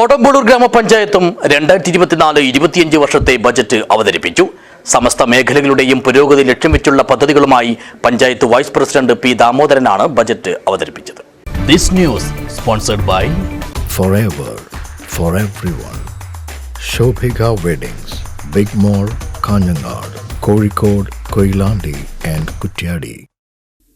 കോടമ്പളൂർ ഗ്രാമപഞ്ചായത്തും രണ്ടായിരത്തി ഇരുപത്തിനാല് ഇരുപത്തിയഞ്ച് വർഷത്തെ ബജറ്റ് അവതരിപ്പിച്ചു സമസ്ത മേഖലകളുടെയും പുരോഗതി ലക്ഷ്യം വെച്ചുള്ള പദ്ധതികളുമായി പഞ്ചായത്ത് വൈസ് പ്രസിഡന്റ് പി ദാമോദരനാണ് ബജറ്റ് അവതരിപ്പിച്ചത് this news sponsored by forever for everyone. Shobhika Weddings, Big Mall, Kanjangad, Kozhikode, Koilandi and Kutyadi.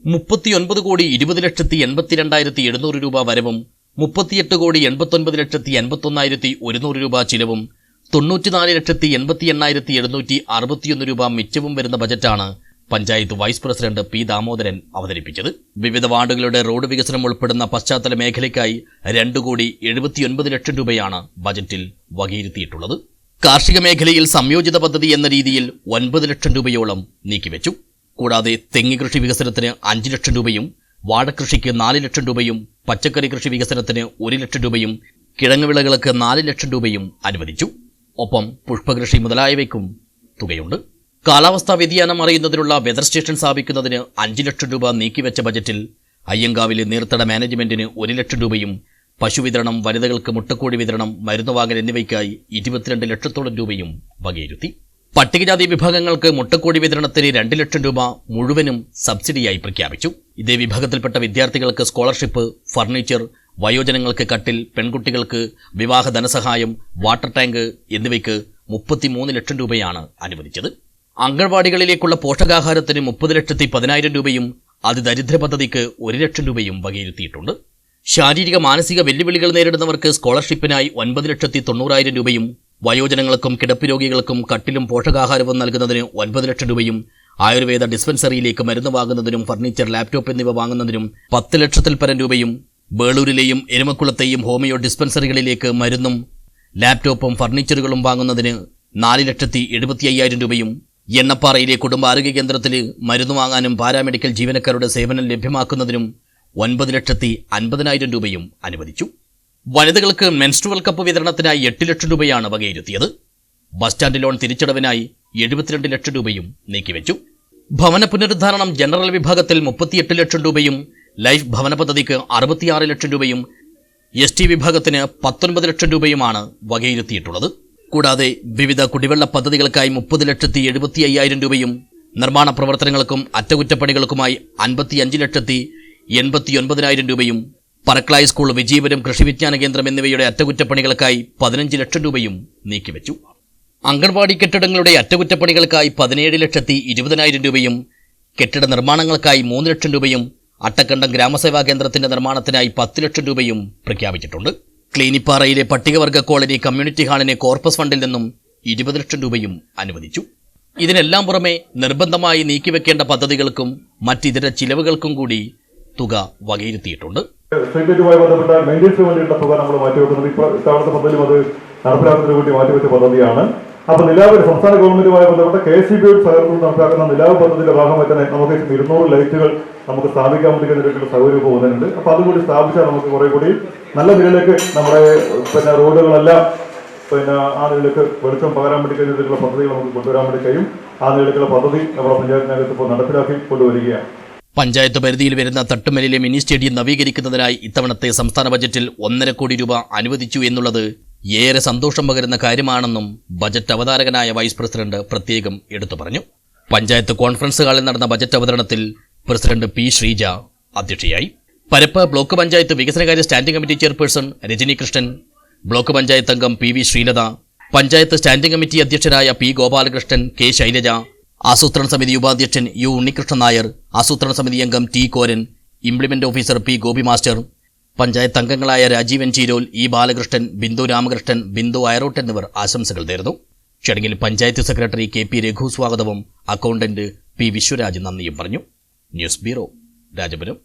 മുപ്പത്തിയൊൻപത് കോടി ഇരുപത് ലക്ഷത്തി എൺപത്തിരണ്ടായിരത്തി എഴുന്നൂറ് രൂപ വരവും മുപ്പത്തിയെട്ട് കോടി എൺപത്തൊൻപത് ലക്ഷത്തി എൺപത്തൊന്നായിരത്തി ഒരുന്നൂറ് രൂപ ചിലവും തൊണ്ണൂറ്റിനാല് ലക്ഷത്തി എൺപത്തി എണ്ണായിരത്തി എഴുന്നൂറ്റി അറുപത്തിയൊന്ന് രൂപ മിച്ചവും വരുന്ന ബജറ്റാണ് panchayat vice president P Damodaran അവതരിപ്പിച്ചത്. വിവിധ വാർഡുകളുടെ റോഡ് വികസനം ഉൾപ്പെടുന്ന പശ്ചാത്തല മേഖലയ്ക്കായി രണ്ടു കോടി എഴുപത്തിയൊൻപത് ലക്ഷം രൂപയാണ് ബജറ്റിൽ വകയിരുത്തിയിട്ടുള്ളത്. കാർഷിക മേഖലയിൽ സംയോജിത പദ്ധതി എന്ന രീതിയിൽ ഒൻപത് ലക്ഷം രൂപയോളം നീക്കിവെച്ചു. കൂടാതെ തെങ്ങ് കൃഷി വികസനത്തിന് അഞ്ച് ലക്ഷം രൂപയും വാഴക്കൃഷിക്ക് നാല് ലക്ഷം രൂപയും പച്ചക്കറി കൃഷി വികസനത്തിന് ഒരു ലക്ഷം രൂപയും കിഴങ്ങ് വിളകൾക്ക് നാല് ലക്ഷം രൂപയും അനുവദിച്ചു. ഒപ്പം പുഷ്പകൃഷി മുതലായവയ്ക്കും തുകയുണ്ട്. കാലാവസ്ഥാ വ്യതിയാനം അറിയുന്നതിനുള്ള വെതർ സ്റ്റേഷൻ സ്ഥാപിക്കുന്നതിന് അഞ്ച് ലക്ഷം രൂപ നീക്കിവെച്ച ബജറ്റിൽ അയ്യങ്കാവിലെ നീർത്തട മാനേജ്മെന്റിന് ഒരു ലക്ഷം രൂപയും പശുവിതരണം വനിതകൾക്ക് മുട്ടക്കോഴി വിതരണം മരുന്നുവാങ്ങൽ എന്നിവയ്ക്കായി ഇരുപത്തിരണ്ട് ലക്ഷത്തോളം രൂപയും വകയിരുത്തി. പട്ടികജാതി വിഭാഗങ്ങൾക്ക് മുട്ടക്കോടി വിതരണത്തിന് രണ്ട് ലക്ഷം രൂപ മുഴുവനും സബ്സിഡിയായി പ്രഖ്യാപിച്ചു. ഇതേ വിഭാഗത്തിൽപ്പെട്ട വിദ്യാർത്ഥികൾക്ക് സ്കോളർഷിപ്പ് ഫർണിച്ചർ വയോജനങ്ങൾക്ക് കട്ടിൽ പെൺകുട്ടികൾക്ക് വിവാഹ ധനസഹായം വാട്ടർ ടാങ്ക് എന്നിവയ്ക്ക് മുപ്പത്തിമൂന്ന് ലക്ഷം രൂപയാണ് അനുവദിച്ചത്. അംഗൻവാടികളിലേക്കുള്ള പോഷകാഹാരത്തിന് മുപ്പത് ലക്ഷത്തി പതിനായിരം രൂപയും അതിദരിദ്ര പദ്ധതിക്ക് ഒരു ലക്ഷം രൂപയും വകയിരുത്തിയിട്ടുണ്ട്. ശാരീരിക മാനസിക വെല്ലുവിളികൾ നേരിടുന്നവർക്ക് സ്കോളർഷിപ്പിനായി ഒൻപത് ലക്ഷത്തി തൊണ്ണൂറായിരം രൂപയും വയോജനങ്ങൾക്കും കിടപ്പ് രോഗികൾക്കും കട്ടിലും പോഷകാഹാരവും നൽകുന്നതിന് ഒൻപത് ലക്ഷം രൂപയും ആയുർവേദ ഡിസ്പെൻസറിയിലേക്ക് മരുന്ന് വാങ്ങുന്നതിനും ഫർണിച്ചർ ലാപ്ടോപ്പ് എന്നിവ വാങ്ങുന്നതിനും പത്ത് ലക്ഷത്തിൽ പരം രൂപയും ബേളൂരിലെയും എരുമക്കുളത്തെയും ഹോമിയോ ഡിസ്പെൻസറികളിലേക്ക് മരുന്നും ലാപ്ടോപ്പും ഫർണിച്ചറുകളും വാങ്ങുന്നതിന് നാല് ലക്ഷത്തി എഴുപത്തി അയ്യായിരം രൂപയും എണ്ണപ്പാറയിലെ കുടുംബാരോഗ്യ കേന്ദ്രത്തിൽ മരുന്ന് വാങ്ങാനും പാരാമെഡിക്കൽ ജീവനക്കാരുടെ സേവനം ലഭ്യമാക്കുന്നതിനും ഒൻപത് ലക്ഷത്തി അൻപതിനായിരം രൂപയും അനുവദിച്ചു. വനിതകൾക്ക് മെൻസ്ട്രുവൽ കപ്പ് വിതരണത്തിനായി എട്ട് ലക്ഷം രൂപയാണ് വകയിരുത്തിയത്. ബസ് സ്റ്റാൻഡ് ലോൺ തിരിച്ചടവിനായി എഴുപത്തിരണ്ട് ലക്ഷം രൂപയും നീക്കിവെച്ചു. ഭവന പുനരുദ്ധാരണം ജനറൽ വിഭാഗത്തിൽ മുപ്പത്തിയെട്ട് ലക്ഷം രൂപയും ലൈഫ് ഭവന പദ്ധതിക്ക് അറുപത്തിയാറ് ലക്ഷം രൂപയും എസ് ടി വിഭാഗത്തിന് പത്തൊൻപത് ലക്ഷം രൂപയുമാണ് വകയിരുത്തിയിട്ടുള്ളത്. കൂടാതെ വിവിധ കുടിവെള്ള പദ്ധതികൾക്കായി മുപ്പത് ലക്ഷത്തി എഴുപത്തി അയ്യായിരം രൂപയും നിർമ്മാണ പ്രവർത്തനങ്ങൾക്കും അറ്റകുറ്റപ്പണികൾക്കുമായി അൻപത്തിയഞ്ച് ലക്ഷത്തി എൺപത്തി ഒൻപതിനായിരം രൂപയും പറക്ലായി സ്കൂൾ വിജയപുരം കൃഷിവിജ്ഞാന കേന്ദ്രം എന്നിവയുടെ അറ്റകുറ്റപ്പണികൾക്കായി പതിനഞ്ച് ലക്ഷം രൂപയും നീക്കിവെച്ചു. അംഗൻവാടി കെട്ടിടങ്ങളുടെ അറ്റകുറ്റപ്പണികൾക്കായി പതിനേഴ് ലക്ഷത്തി ഇരുപതിനായിരം രൂപയും കെട്ടിട നിർമ്മാണങ്ങൾക്കായി മൂന്ന് ലക്ഷം രൂപയും അട്ടക്കണ്ടം ഗ്രാമസേവാ കേന്ദ്രത്തിന്റെ നിർമ്മാണത്തിനായി പത്ത് ലക്ഷം രൂപയും പ്രഖ്യാപിച്ചിട്ടുണ്ട്. ക്ലീനിപ്പാറയിലെ പട്ടികവർഗ കോളനി കമ്മ്യൂണിറ്റി ഹാളിന് കോർപ്പസ് ഫണ്ടിൽ നിന്നും ഇരുപത് ലക്ഷം രൂപയും അനുവദിച്ചു. ഇതിനെല്ലാം പുറമെ നിർബന്ധമായി നീക്കിവെക്കേണ്ട പദ്ധതികൾക്കും മറ്റിതര ചിലവുകൾക്കും കൂടി തുക വകയിരുത്തിയിട്ടുണ്ട്. സെക്രട്ടറിയുമായി ബന്ധപ്പെട്ട മെയിന്റെനൻസിന് വേണ്ടിയുള്ള തുക നമ്മൾ മാറ്റിവെക്കുന്നത് ഇപ്പോൾ ഇത്തവണത്തെ പദ്ധതിയും അത് നടപ്പിലാക്കുന്നതിന് വേണ്ടി മാറ്റിവെച്ച പദ്ധതിയാണ്. അപ്പോൾ നിലാവ് സംസ്ഥാന ഗവൺമെന്റുമായി ബന്ധപ്പെട്ട കെ സി ബി സഹകരണത്തിൽ നടപ്പാക്കുന്ന നിലാവ് പദ്ധതിയുടെ ഭാഗമായി തന്നെ നമുക്ക് ഇരുന്നൂറ് ലൈറ്റുകൾ നമുക്ക് സ്ഥാപിക്കാൻ വേണ്ടി ഇതിനുള്ള സൗകര്യം പോകുന്നുണ്ട് അപ്പൊ അതുകൂടി സ്ഥാപിച്ചാൽ നമുക്ക് കുറെ കൂടി നല്ല നിലയിലേക്ക് നമ്മുടെ പിന്നെ റോഡുകളെല്ലാം പിന്നെ ആ നിലയിലേക്ക് വെളിച്ചം പകരാൻ വേണ്ടി കഴിഞ്ഞിട്ടുള്ള പദ്ധതികൾ നമുക്ക് കൊണ്ടുവരാൻ വേണ്ടി കഴിയും. ആ നിലയിലേക്കുള്ള പദ്ധതി നമ്മുടെ പഞ്ചായത്തിനകത്ത് ഇപ്പോൾ നടപ്പിലാക്കി കൊണ്ടുവരികയാണ്. പഞ്ചായത്ത് പരിധിയിൽ വരുന്ന തട്ടുമലിലെ മിനി സ്റ്റേഡിയം നവീകരിക്കുന്നതിനായി ഇത്തവണത്തെ സംസ്ഥാന ബജറ്റിൽ ഒന്നര കോടി രൂപ അനുവദിച്ചു എന്നുള്ളത് ഏറെ സന്തോഷം പകരുന്ന കാര്യമാണെന്നും ബജറ്റ് അവതാരകനായ വൈസ് പ്രസിഡന്റ് പ്രത്യേകം എടുത്തു പറഞ്ഞു. പഞ്ചായത്ത് കോൺഫറൻസ് ഹാളിൽ നടന്ന ബജറ്റ് അവതരണത്തിൽ പ്രസിഡന്റ് പി ശ്രീജ അധ്യക്ഷയായി. പരപ്പ് ബ്ലോക്ക് പഞ്ചായത്ത് വികസനകാര്യ standing committee chairperson Rajani Krishnan block panchayat അംഗം P V Sreelatha panchayat standing committee അധ്യക്ഷരായ P Gopalakrishnan K Shailaja ആസൂത്രണ സമിതി ഉപാധ്യക്ഷൻ യു ഉണ്ണികൃഷ്ണൻ നായർ ആസൂത്രണ സമിതി അംഗം T Koran implement officer P Gopi master panchayat അംഗങ്ങളായ രാജീവൻ ചീരോൽ ഇ ബാലകൃഷ്ണൻ ബിന്ദു രാമകൃഷ്ണൻ ബിന്ദു അയറോട്ട് എന്നിവർ ആശംസകൾ നേർന്നു ചടങ്ങിൽ panchayat secretary K P Raghu സ്വാഗതവും അക്കൗണ്ടന്റ് പി വിശ്വരാജ് നന്ദിയും പറഞ്ഞു. News bureau Rajapuram.